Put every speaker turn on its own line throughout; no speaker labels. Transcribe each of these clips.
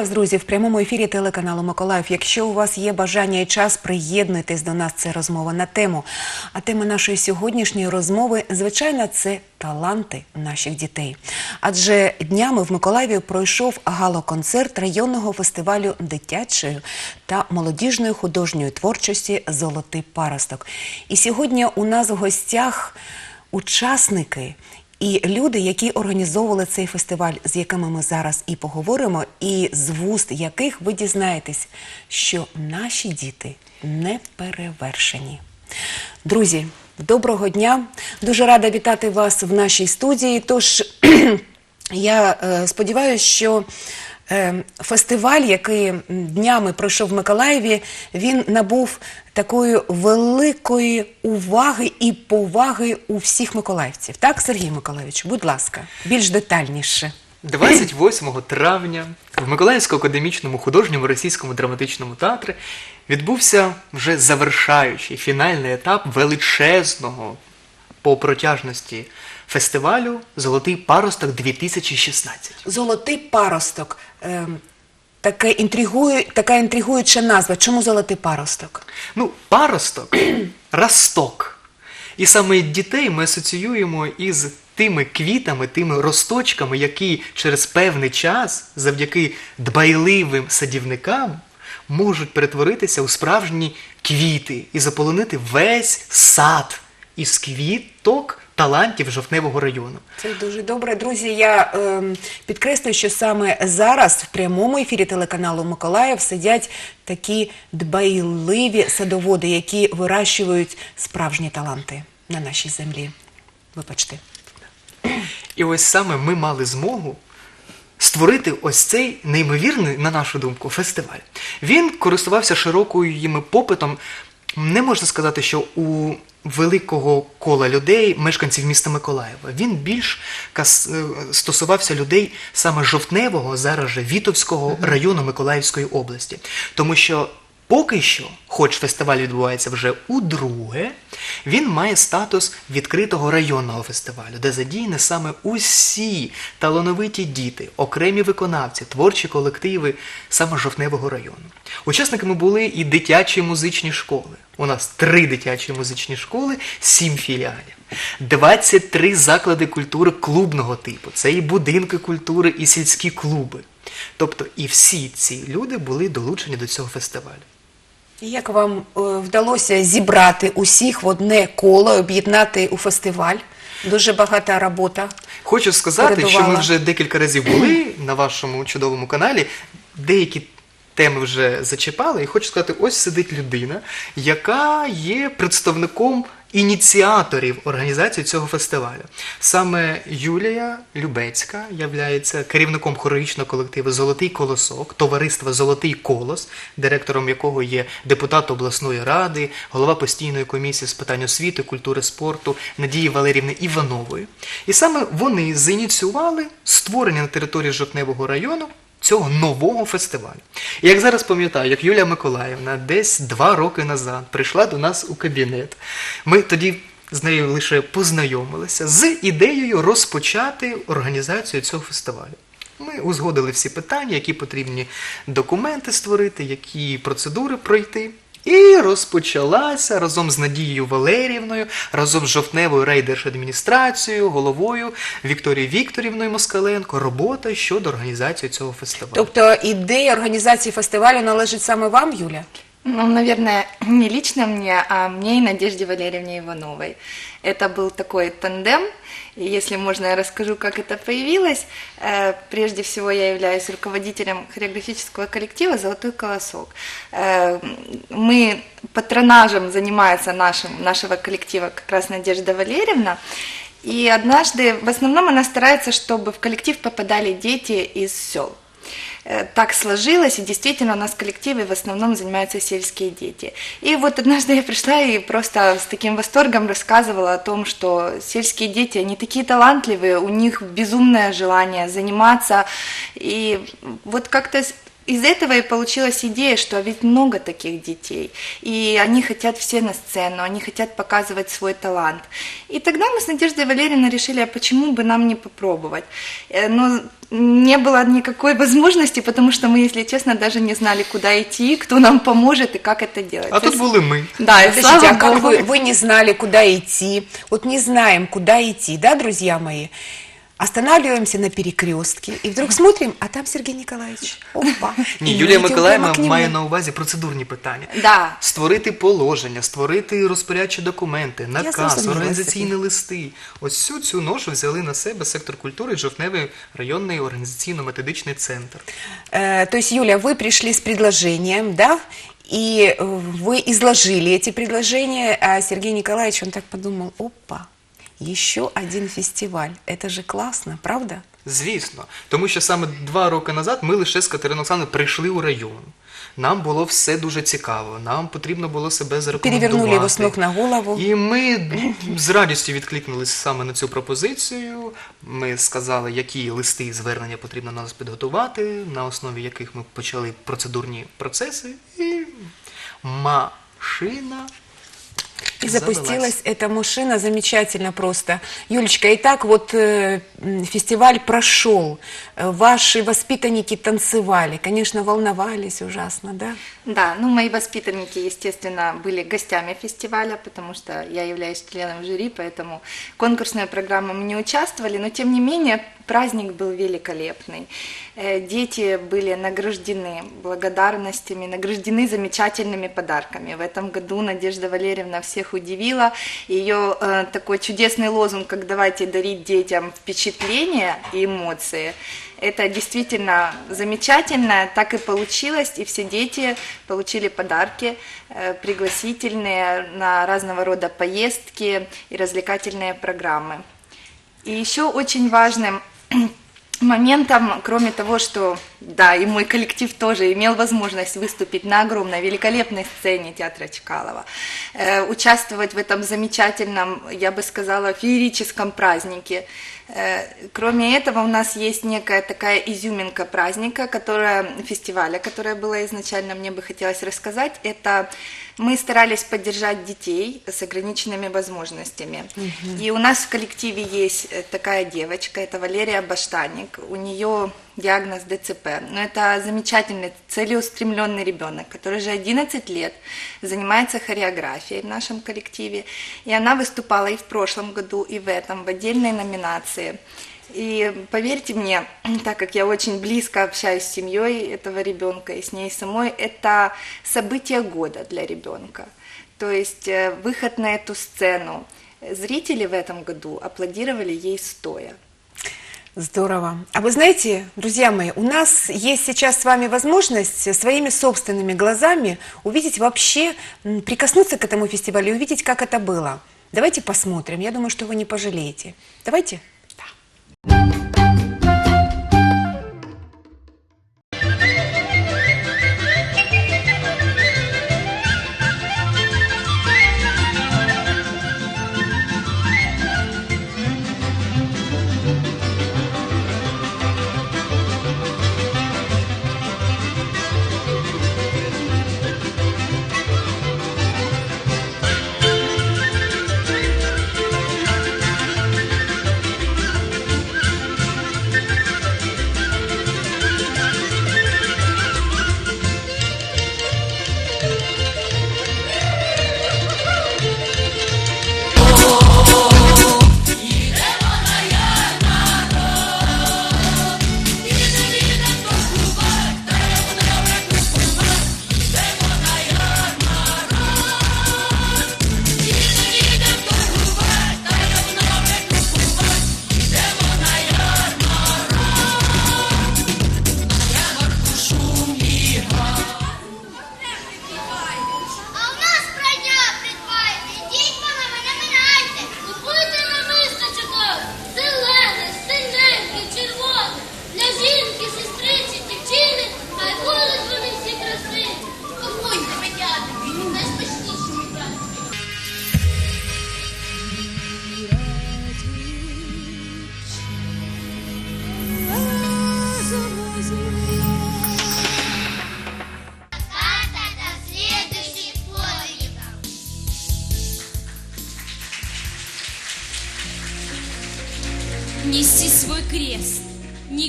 Вас, друзі, в прямому ефірі телеканалу Миколаїв. Якщо у вас є бажання і час, приєднуйтесь до нас. Це розмова на тему. А тема нашої сьогоднішньої розмови, звичайно, це таланти наших дітей. Адже днями в Миколаєві пройшов галоконцерт районного фестивалю дитячої та молодіжної художньої творчості Золотий паросток. І сьогодні у нас в гостях учасники. І люди, які організовували цей фестиваль, з якими ми зараз і поговоримо, і з вуст яких ви дізнаєтесь, що наші діти не перевершені. Друзі, доброго дня! Дуже рада вітати вас в нашій студії. Тож я е, сподіваюся, що фестиваль, який днями пройшов в Миколаєві, він набув такої великої уваги і поваги у всіх миколаївців. Так, Сергій Миколаївич, будь ласка, більш детальніше.
28 травня в Миколаївському академічному художньому російському драматичному театрі відбувся вже завершаючий фінальний етап величезного по протяжності фестивалю Золотий паросток 2016.
Золотий паросток. Е, таке інтригує, така інтригуюча назва. Чому золотий паросток?
Ну, паросток росток. І саме дітей ми асоціюємо із тими квітами, тими росточками, які через певний час, завдяки дбайливим садівникам, можуть перетворитися у справжні квіти і заполонити весь сад із квіток талантів жовтневого району.
Це дуже добре. Друзі, я ем, підкреслюю, що саме зараз в прямому ефірі телеканалу Миколаїв сидять такі дбайливі садоводи, які вирощують справжні таланти на нашій землі. Вибачте.
І ось саме ми мали змогу створити ось цей неймовірний, на нашу думку, фестиваль. Він користувався широким попитом. Не можна сказати, що у великого кола людей, мешканців міста Миколаєва, він більш е, стосувався людей саме жовтневого, зараз же Вітовського району Миколаївської області. Тому що Поки що, хоч фестиваль відбувається вже удруге, він має статус відкритого районного фестивалю, де задіяні саме усі талановиті діти, окремі виконавці, творчі колективи саме жовтневого району. Учасниками були і дитячі музичні школи. У нас три дитячі музичні школи, сім філіалів. 23 заклади культури клубного типу. Це і будинки культури, і сільські клуби. Тобто і всі ці люди були долучені до цього фестивалю.
Як вам е, вдалося зібрати усіх в одне коло, об'єднати у фестиваль? Дуже багата робота.
Хочу сказати, що ми вже декілька разів були на вашому чудовому каналі. Деякі теми вже зачіпали, і хочу сказати, ось сидить людина, яка є представником ініціаторів організації цього фестивалю. Саме Юлія Любецька являється керівником хореографічного колективу Золотий колосок, товариства Золотий колос, директором якого є депутат обласної ради, голова постійної комісії з питань освіти, культури, спорту Надії Валерівни Іванової. І саме вони зініціювали створення на території Жовтневого району цього нового фестивалю. І як зараз пам'ятаю, як Юлія Миколаївна десь два роки назад прийшла до нас у кабінет, ми тоді з нею лише познайомилися з ідеєю розпочати організацію цього фестивалю. Ми узгодили всі питання, які потрібні документи створити, які процедури пройти. І розпочалася разом з Надією Валерівною, разом з жовтневою райдержадміністрацією, головою Вікторією Вікторівною Москаленко робота щодо організації цього фестивалю.
Тобто ідея організації фестивалю належить саме вам, Юля?
Ну, наверное, не лично мне, а мне и Надежде Валерьевне Ивановой. Это был такой тандем, и если можно, я расскажу, как это появилось. Э, Прежде всего, я являюсь руководителем хореографического коллектива «Золотой колосок». Э, Мы патронажем занимается нашим, нашего коллектива как раз Надежда Валерьевна. И однажды, в основном она старается, чтобы в коллектив попадали дети из сел. Э, так сложилось, и действительно у нас в коллективе в основном занимаются сельские дети. И вот однажды я пришла и просто с таким восторгом рассказывала о том, что сельские дети, они такие талантливые, у них безумное желание заниматься. И вот как-то из этого и получилась идея, что ведь много таких детей, и они хотят все на сцену, они хотят показывать свой талант. И тогда мы с Надеждой Валерьевной решили, а почему бы нам не попробовать. Э, Но не было никакой возможности, потому что мы, если честно, даже не знали, куда идти, кто нам поможет и как это делать.
А тут були ми.
Да, и
Подождите,
слава
а как
Богу.
вы, вы не знали, куда идти? Вот не знаем, куда идти, да, друзья мои? Останавливаемся на перекрестке и вдруг смотрим, а там Сергей Николаевич. Опа.
Ні,
И
Юлія
мы идем
Миколаївна
прямо к нему.
має на увазі процедурні питання.
Да.
Створити положення, створити розпорядчі документи, наказ,
зрозуміла,
організаційні
Сергій.
листи. Ось всю цю ношу взяли на себе сектор культури і Жовтневий районний організаційно-методичний центр.
Э, То есть, Юля, вы пришли с предложением, да, и э, вы изложили эти предложения, а Сергей Николаевич, он так подумал, опа, еще один фестиваль, это же классно, правда?
Звісно, тому що саме два роки назад ми лише з Катериною Олександрою прийшли у район. Нам було все дуже цікаво. Нам потрібно було себе зарекомендувати.
Перевернули с ног на голову.
І ми з радістю відкликнулися саме на цю пропозицію. Ми сказали, які листи і звернення потрібно нас підготувати, на основі яких ми почали процедурні процеси, і машина.
И
завелась.
запустилась эта машина замечательно просто. Юлечка, итак, вот э, фестиваль прошел, ваши воспитанники танцевали, конечно, волновались ужасно, да?
Да, ну мои воспитанники, естественно, были гостями фестиваля, потому что я являюсь членом жюри, поэтому в конкурсной программе мы не участвовали, но тем не менее праздник был великолепный. Э, Дети были награждены благодарностями, награждены замечательными подарками. В этом году Надежда Валерьевна всех удивила. Ее э, такой чудесный лозунг, как давайте дарить детям впечатления и эмоции. Это действительно замечательно, так и получилось, и все дети получили подарки э, пригласительные на разного рода поездки и развлекательные программы. И еще очень важным моментом, кроме того, что, да, и мой коллектив тоже имел возможность выступить на огромной, великолепной сцене театра Чкалова, э, участвовать в этом замечательном, я бы сказала, феерическом празднике. Э, Кроме этого, у нас есть некая такая изюминка праздника, которая, фестиваля, которая была изначально, мне бы хотелось рассказать, это мы старались поддержать детей с ограниченными возможностями. И у нас в коллективе есть э, такая девочка, это Валерия Баштаник. У нее диагноз ДЦП. Но это замечательный, целеустремленный ребенок, который уже 11 лет занимается хореографией в нашем коллективе. И она выступала и в прошлом году, и в этом, в отдельной номинации. И поверьте мне, так как я очень близко общаюсь с семьей этого ребенка и с ней самой, это событие года для ребенка. То есть э, выход на эту сцену. Зрители в этом году аплодировали ей стоя.
Здорово. А вы знаете, друзья мои, у нас есть сейчас с вами возможность своими собственными глазами увидеть вообще, прикоснуться к этому фестивалю увидеть, как это было. Давайте посмотрим. Я думаю, что вы не пожалеете. Давайте? Да.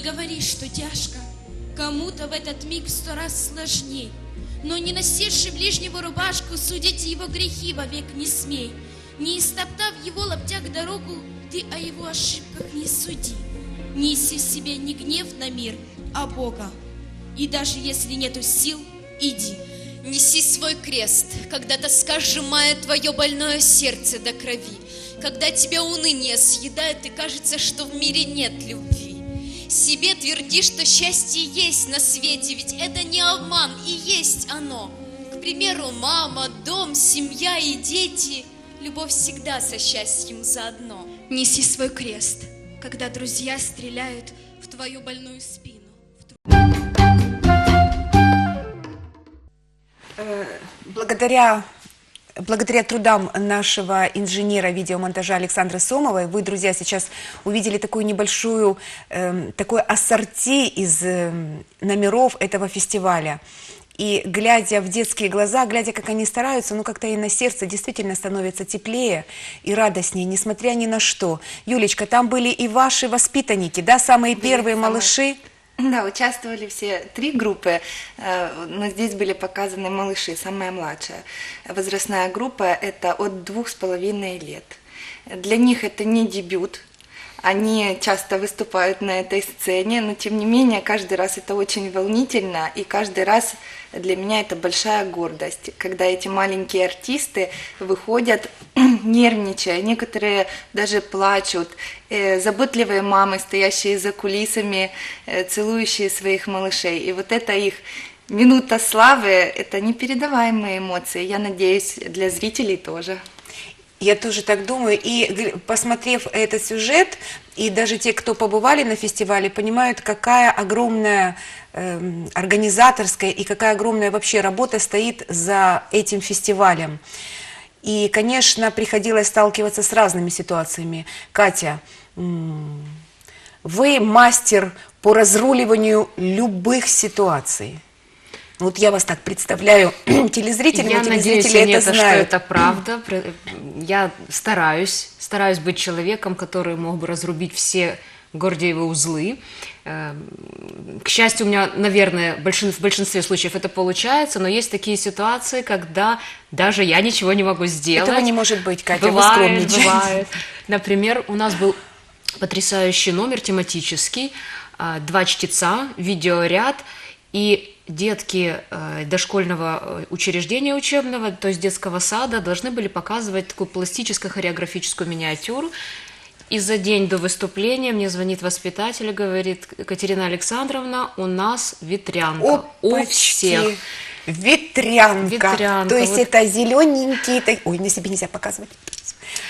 Говори, что тяжко, кому-то в этот миг сто раз сложней. Но не носивший ближнего рубашку, судить его грехи вовек не смей. Не истоптав его лаптяк дорогу, ты о его ошибках не суди. Неси в себе не гнев на мир, а Бога. И даже если нету сил, иди.
Неси свой крест, когда тоска сжимает твое больное сердце до крови, когда тебя уныние съедает и кажется, что в мире нет любви. Себе тверди, что счастье есть на свете, ведь это не обман, и есть оно. К примеру, мама, дом, семья и дети. Любовь всегда со счастьем заодно.
Неси свой крест, когда друзья стреляют в твою больную спину.
Благодаря, благодаря трудам нашего инженера видеомонтажа Александра Сомовой, вы, друзья, сейчас увидели такую небольшую, эм, такое ассорти из эм, номеров этого фестиваля. И глядя в детские глаза, глядя, как они стараются, ну как-то и на сердце действительно становится теплее и радостнее, несмотря ни на что. Юлечка, там были и ваши воспитанники, да, самые
Были
первые
самые-
малыши?
Да, участвовали все три группы, э, но здесь были показаны малыши, самая младшая. Возрастная группа – это от двух с половиной лет. Для них это не дебют, они часто выступают на этой сцене, но тем не менее каждый раз это очень волнительно, и каждый раз для меня это большая гордость, когда эти маленькие артисты выходят, нервничая, некоторые даже плачут, э, заботливые мамы, стоящие за кулисами, э, целующие своих малышей. И вот это их минута славы, это непередаваемые эмоции, я надеюсь, для зрителей тоже.
Я тоже так думаю. И посмотрев этот сюжет, и даже те, кто побывали на фестивале, понимают, какая огромная эм, организаторская и какая огромная вообще работа стоит за этим фестивалем. И, конечно, приходилось сталкиваться с разными ситуациями. Катя, вы мастер по разруливанию любых ситуаций. Вот я вас так представляю, телезрители,
Я
но
надеюсь,
телезрители это
что
знают.
это правда. Я стараюсь, стараюсь быть человеком, который мог бы разрубить все Гордиевы узлы. Эм, К счастью, у меня, наверное, в большинстве случаев это получается, но есть такие ситуации, когда даже я ничего не могу сделать.
Этого не может быть, Катя, вы
бывает,
скромничаете.
бывает. Например, у нас был потрясающий номер тематический, а, два чтеца, видеоряд, и детки э, дошкольного э, учреждения учебного, то есть детского сада, должны были показывать такую пластическо-хореографическую миниатюру. И за день до выступления мне звонит воспитатель и говорит, Катерина Александровна, у нас ветрянка. у
Опачки.
всех.
Ветрянка.
Ветрянка,
То есть
вот.
это зелененькие... Ой, на себе нельзя показывать.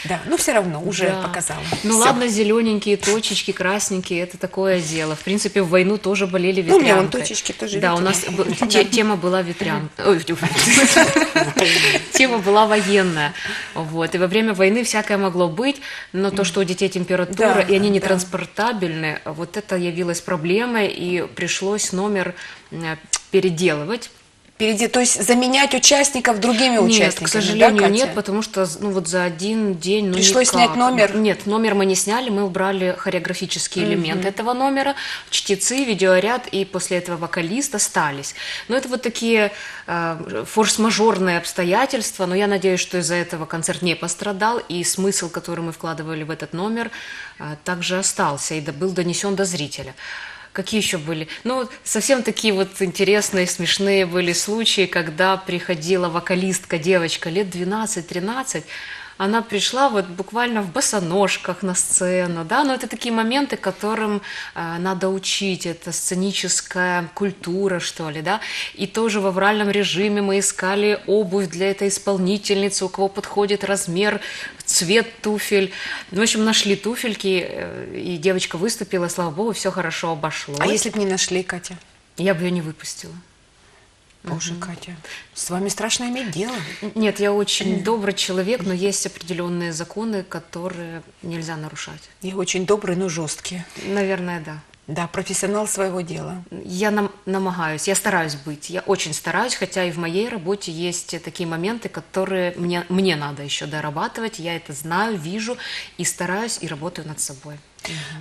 Да, ну все равно, уже
Да.
показала.
Ну
Всё.
ладно, зелененькие точечки, красненькие, это такое дело. В принципе, в войну тоже болели
Ну, у меня
ветрянкой.
вон точечки тоже
Да, у нас
ветрянка.
б- те- тема была ветрянка. Тема была военная. Вот. И во время войны всякое могло быть, но то, что у детей температура,
Да,
и они не
да.
транспортабельны, вот это явилось проблемой, и пришлось номер э, переделывать.
Впереди, то есть заменять участников другими
Нет,
участниками,
к сожалению,
да, Катя?
нет, потому что ну вот за один день ну,
Пришлось
никак.
снять номер?
Нет, номер мы не сняли, мы убрали хореографический элемент этого номера, чтецы, видеоряд и после этого вокалист остались. Но это вот такие э, форс-мажорные обстоятельства, но я надеюсь, что из-за этого концерт не пострадал, и смысл, который мы вкладывали в этот номер, э, также остался и был донесен до зрителя. Какие еще были? Ну, совсем такие вот интересные, смешные были случаи, когда приходила вокалистка, девочка лет 12-13, она пришла вот буквально в босоножках на сцену, да, но это такие моменты, которым э, надо учить, это сценическая культура, что ли, да, и тоже в авральном режиме мы искали обувь для этой исполнительницы, у кого подходит размер, цвет туфель, ну, в общем, нашли туфельки, э, и девочка выступила, слава богу, все хорошо обошлось.
А если бы не нашли, Катя?
Я бы ее не выпустила.
Боже, Катя, с вами страшно иметь дело.
Нет, я очень добрый человек, но есть определенные законы, которые нельзя нарушать.
И очень добрые, но жесткие.
Наверное, да.
Да, профессионал своего дела.
Я нам, намагаюсь, я стараюсь быть, я очень стараюсь, хотя и в моей работе есть такие моменты, которые мне, мне надо еще дорабатывать, я это знаю, вижу и стараюсь и работаю над собой.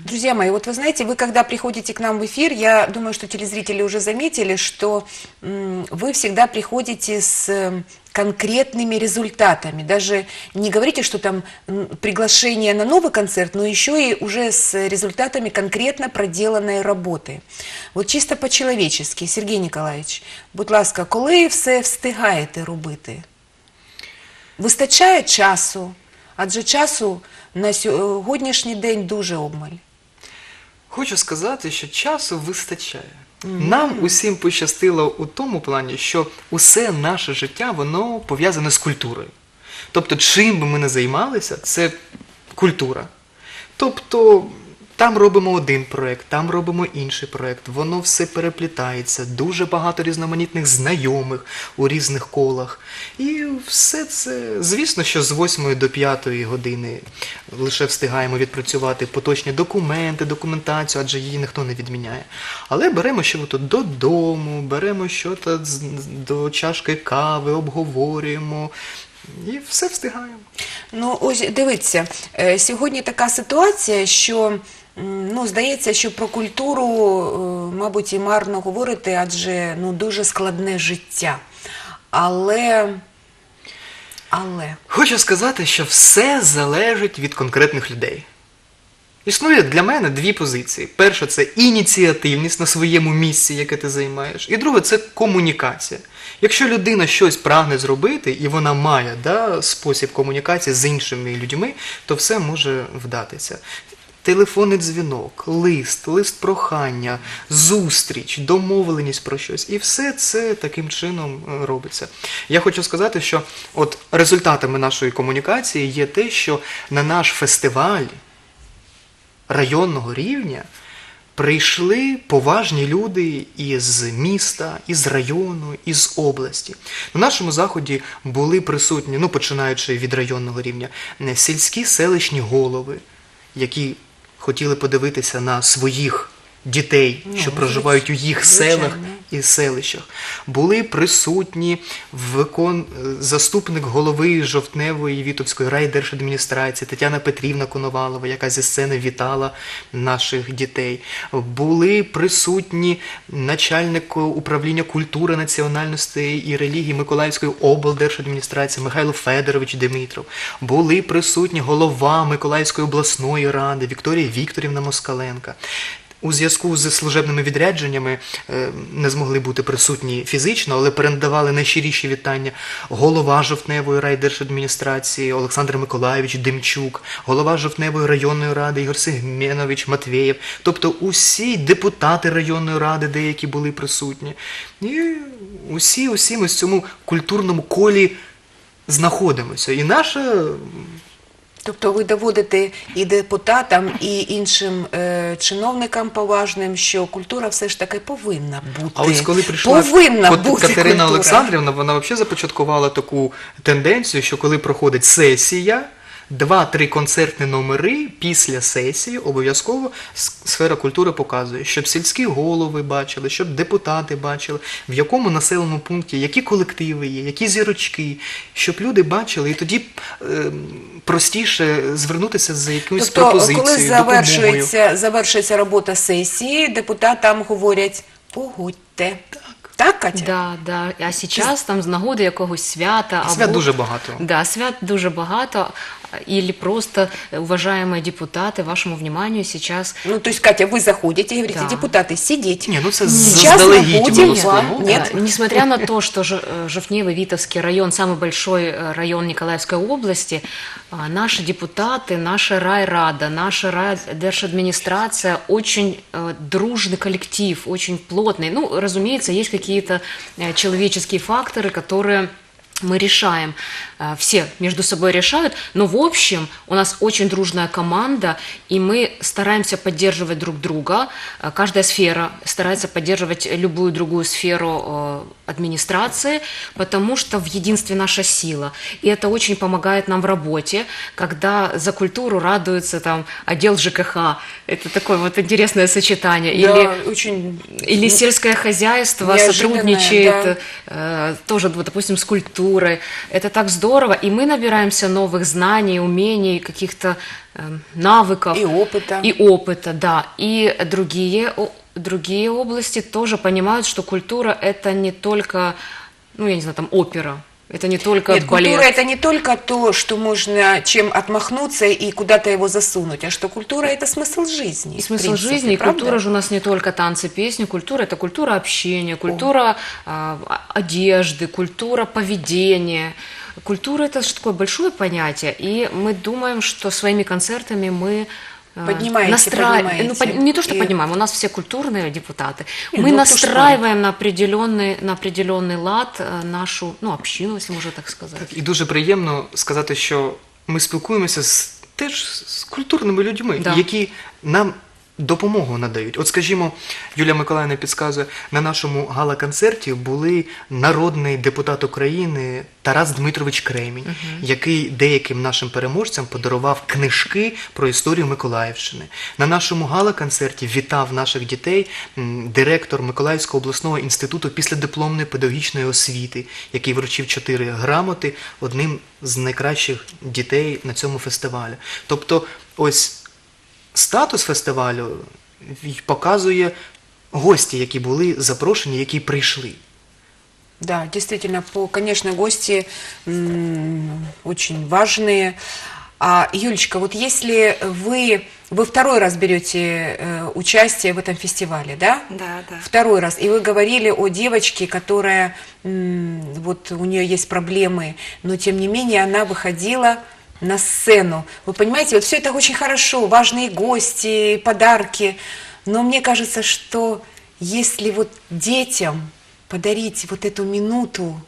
Друзья мои, вот вы знаете, вы когда приходите к нам в эфир, я думаю, что телезрители уже заметили, что вы всегда приходите с конкретными результатами. Даже не говорите, что там м, приглашение на новый концерт, но еще и уже с результатами конкретно проделанной роботи. От чисто по-человечески, Сергій Ніколаєвич, будь ласка, коли все встигаєте робити? Вистачає часу, адже часу на сьогоднішній день дуже обмаль.
Хочу сказати, що часу вистачає. Нам усім пощастило у тому плані, що усе наше життя воно пов'язане з культурою. Тобто, чим би ми не займалися, це культура. Тобто, там робимо один проект, там робимо інший проект, воно все переплітається, дуже багато різноманітних знайомих у різних колах. І все це, звісно, що з 8 до 5 години лише встигаємо відпрацювати поточні документи, документацію, адже її ніхто не відміняє. Але беремо що то додому, беремо що то до чашки кави, обговорюємо і все встигаємо.
Ну, ось дивіться, е, сьогодні така ситуація, що ну, здається, що про культуру, е, мабуть, і марно говорити, адже ну, дуже складне життя. Але. Але.
Хочу сказати, що все залежить від конкретних людей. Існує для мене дві позиції. Перша це ініціативність на своєму місці, яке ти займаєш. І друге це комунікація. Якщо людина щось прагне зробити, і вона має да, спосіб комунікації з іншими людьми, то все може вдатися. Телефонний дзвінок, лист, лист прохання, зустріч, домовленість про щось. І все це таким чином е, робиться. Я хочу сказати, що от результатами нашої комунікації є те, що на наш фестиваль районного рівня прийшли поважні люди із міста, із району, із області. На нашому заході були присутні, ну починаючи від районного рівня, сільські селищні голови, які хотіли подивитися на своїх дітей, що
Ну,
проживають у їх
звичайно.
селах і селищах. Були присутні викон... заступник голови Жовтневої Вітовської райдержадміністрації Тетяна Петрівна Коновалова, яка зі сцени вітала наших дітей. Були присутні начальник управління культури, національності і релігії Миколаївської облдержадміністрації Михайло Федорович Димитров. Були присутні голова Миколаївської обласної ради Вікторія Вікторівна Москаленка. У зв'язку з служебними відрядженнями е, не змогли бути присутні фізично, але передавали найщиріші вітання голова Жовтневої райдержадміністрації Олександр Миколаївич Демчук, голова Жовтневої районної ради Ігор Сегменович Матвєєв, тобто усі депутати районної ради, деякі були присутні. І усі, усі ми в цьому культурному колі знаходимося. І наша
Тобто ви доводите і депутатам, і іншим е, чиновникам поважним, що культура все ж таки повинна бути.
А ось коли прийшла
повинна
Кот-
бути
Катерина
культура.
Олександрівна, вона взагалі започаткувала таку тенденцію, що коли проходить сесія, два-три концертні номери після сесії обов'язково сфера культури показує, щоб сільські голови бачили, щоб депутати бачили, в якому населеному пункті, які колективи є, які зірочки, щоб люди бачили, і тоді ем, простіше звернутися за якоюсь
Тобто,
пропозицією,
коли
допомогою.
завершується, завершується робота сесії, депутатам говорять погодьте. Так, так Катя?
Да, да. А сейчас там з нагоди якогось свята.
Свят
або-
дуже багато.
Да, свят дуже багато. Или просто, э, уважаемые депутаты, вашему вниманию сейчас
Ну, то есть, Катя, вы заходите и говорите,
Да.
депутаты, сидите.
Ні, ну
Сейчас мы будем вам-. Нет.
Да, несмотря на то, что э, Жовтневый Витовский район самый большой э, район Николаевской области, а, наши депутаты, наша райрада, наша райдержадминистрация очень дружный коллектив, очень плотный. Ну, разумеется, есть какие-то человеческие факторы, которые мы решаем, э, все между собой решают, но в общем у нас очень дружная команда, и мы стараемся поддерживать друг друга. Э, Каждая сфера старается поддерживать любую другую сферу э, администрации, потому что в единстве наша сила. И это очень помогает нам в работе, когда за культуру радуется там отдел ЖКХ. Это такое вот интересное сочетание. Или
Да, очень
или сельское хозяйство сотрудничает, э, тоже, допустим, с культурой. Это так здорово. И мы набираемся новых знаний, умений, каких-то э, навыков.
И опыта.
И опыта, да. И другие, другие области тоже понимают, что культура – это не только, ну, я не знаю, там, опера. Это не только
Нет,
балет.
культура это не только то, что можно чем отмахнуться и куда-то его засунуть, а что культура это смысл жизни.
И смысл
принципе,
жизни, и культура же у нас не только танцы, песни, культура это культура общения, культура а, одежды, культура поведения. Культура это же такое большое понятие, и мы думаем, что своими концертами мы
Поднимаете,
настраиваем,
поднимаете.
ну, под- не то, что
И-
поднимаем, у нас все культурные депутаты.
Не,
мы
ну, кто ж
настраиваем на определенный, на определенный лад э, нашу, ну, общину, если можно так сказать.
І дуже приємно сказати, що ми спілкуємося з теж з культурними людьми,
Да.
які нам допомогу надають. От, скажімо, Юлія Миколаївна підказує, на нашому гала-концерті були народний депутат України Тарас Дмитрович Кремінь, який деяким нашим переможцям подарував книжки про історію Миколаївщини. На нашому гала-концерті вітав наших дітей директор Миколаївського обласного інституту післядипломної педагогічної освіти, який вручив чотири грамоти одним з найкращих дітей на цьому фестивалі. Тобто, ось статус фестивалю й- показує гості, які були запрошені, які прийшли.
Да, действительно, по, конечно, гости м, очень важные. А, Юлечка, вот если вы, вы второй раз берете э, участие в этом фестивале, да?
Да, да.
Второй раз. И вы говорили о девочке, которая, м, вот у нее есть проблемы, но тем не менее она выходила на сцену. Вы понимаете, вот все это очень хорошо, важные гости, подарки. Но мне кажется, что если вот детям подарить вот эту минуту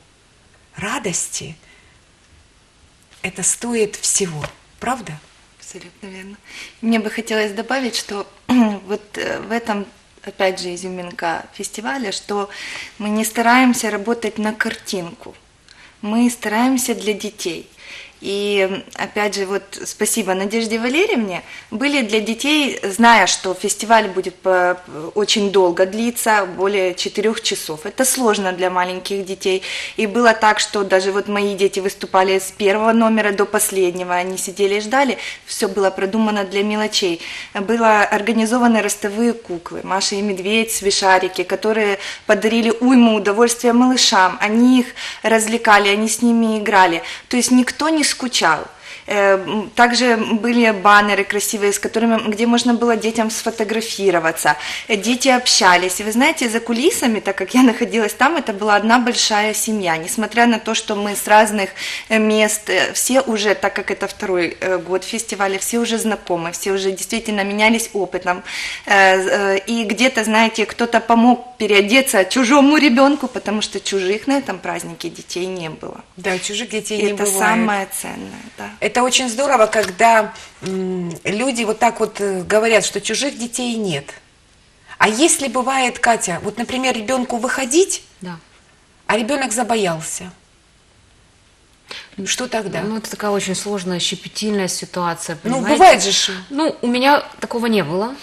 радости, это стоит всего, правда?
Абсолютно верно. Мне бы хотелось добавить, что вот э, в этом, опять же, изюминка фестиваля, что мы не стараемся работать на картинку, мы стараемся для детей. И опять же, вот спасибо Надежде Валерьевне, были для детей, зная, что фестиваль будет по- очень долго длиться, более четырех часов. Это сложно для маленьких детей. И было так, что даже вот мои дети выступали с первого номера до последнего, они сидели и ждали, все было продумано для мелочей. Было организованы ростовые куклы, Маша и Медведь, смешарики, которые подарили уйму удовольствия малышам, они их развлекали, они с ними играли. То есть никто не скучал. Э, м, Также были баннеры красивые, с которыми, где можно было детям сфотографироваться. Э, Дети общались. И вы знаете, за кулисами, так как я находилась там, это была одна большая семья. Несмотря на то, что мы с разных э, мест, э, все уже, так как это второй год фестиваля, все уже знакомы, все уже действительно менялись опытом. И где-то, знаете, кто-то помог переодеться чужому ребенку, потому что чужих на этом празднике детей не было.
Да, чужих детей
И
не
это
бывает.
самое ценное, да.
Это очень здорово, когда люди вот так вот э, говорят, что чужих детей нет. А если бывает, Катя, вот, например, ребенку выходить,
Да.
а ребенок забоялся, что тогда?
Ну, это такая очень сложная, щепетильная ситуация.
Ну,
понимаете?
бывает же.
Ну, у меня такого не было.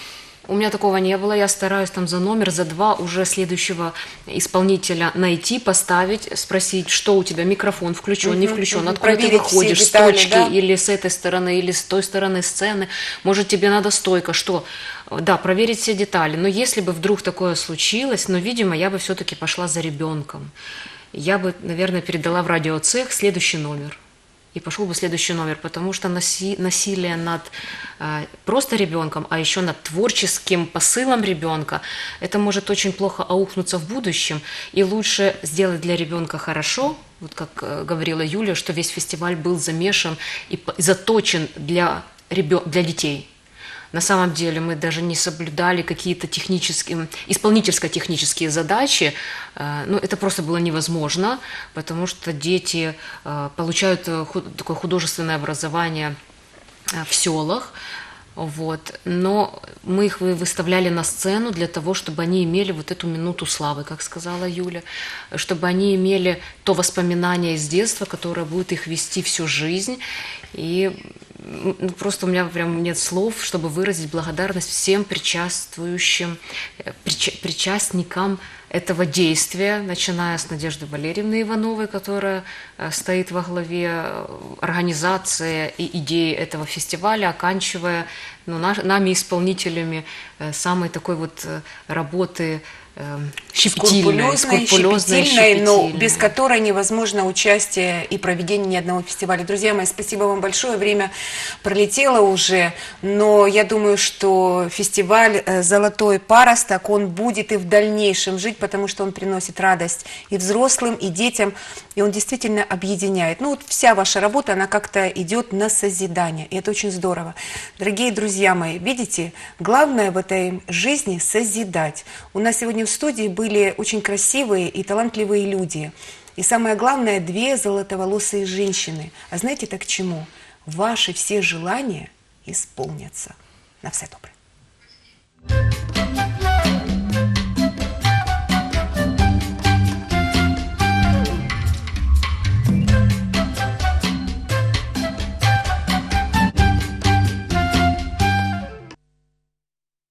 У меня такого не было. Я стараюсь там за номер, за два уже следующего исполнителя найти, поставить, спросить, что у тебя, микрофон включен, не включен, откуда ты
Проверить
выходишь, с
детали,
точки,
да?
или с этой стороны, или с той стороны сцены. Может, тебе надо стойка, что? Да, проверить все детали. Но если бы вдруг такое случилось, но, видимо, я бы все-таки пошла за ребенком. Я бы, наверное, передала в радиоцех следующий номер и пошел бы следующий номер, потому что наси- насилие над э, просто ребенком, а еще над творческим посылом ребенка, это может очень плохо аукнуться в будущем, и лучше сделать для ребенка хорошо, вот как э, говорила Юля, что весь фестиваль был замешан и заточен для, ребё- для детей. На самом деле мы даже не соблюдали какие-то технические, исполнительско-технические задачи. Э, Ну, это просто было невозможно, потому что дети э, получают э, такое художественное образование в селах, вот. Но мы их вы- выставляли на сцену для того, чтобы они имели вот эту минуту славы, как сказала Юля, чтобы они имели то воспоминание из детства, которое будет их вести всю жизнь. И ну, просто у меня прям нет слов, чтобы выразить благодарность всем причаствующим, э, прича- причастникам этого действия, начиная с Надежды Валерьевны Ивановой, которая э, стоит во главе э, организации и идеи этого фестиваля, оканчивая ну, нами, исполнителями, э, самой такой вот работы щепетильной,
скрупулезной,
скрупулезной,
щепетильной, но без которой невозможно участие и проведение ни одного фестиваля. Друзья мои, спасибо вам большое. Время пролетело уже, но я думаю, что фестиваль э, «Золотой паросток», он будет и в дальнейшем жить, потому что он приносит радость и взрослым, и детям, и он действительно объединяет. Ну вот вся ваша работа, она как-то идет на созидание, и это очень здорово. Дорогие друзья мои, видите, главное в этой жизни – созидать. У нас сегодня в студии были очень красивые и талантливые люди. И самое главное – две золотоволосые женщины. А знаете так чему? Ваши все желания исполнятся. На все доброе.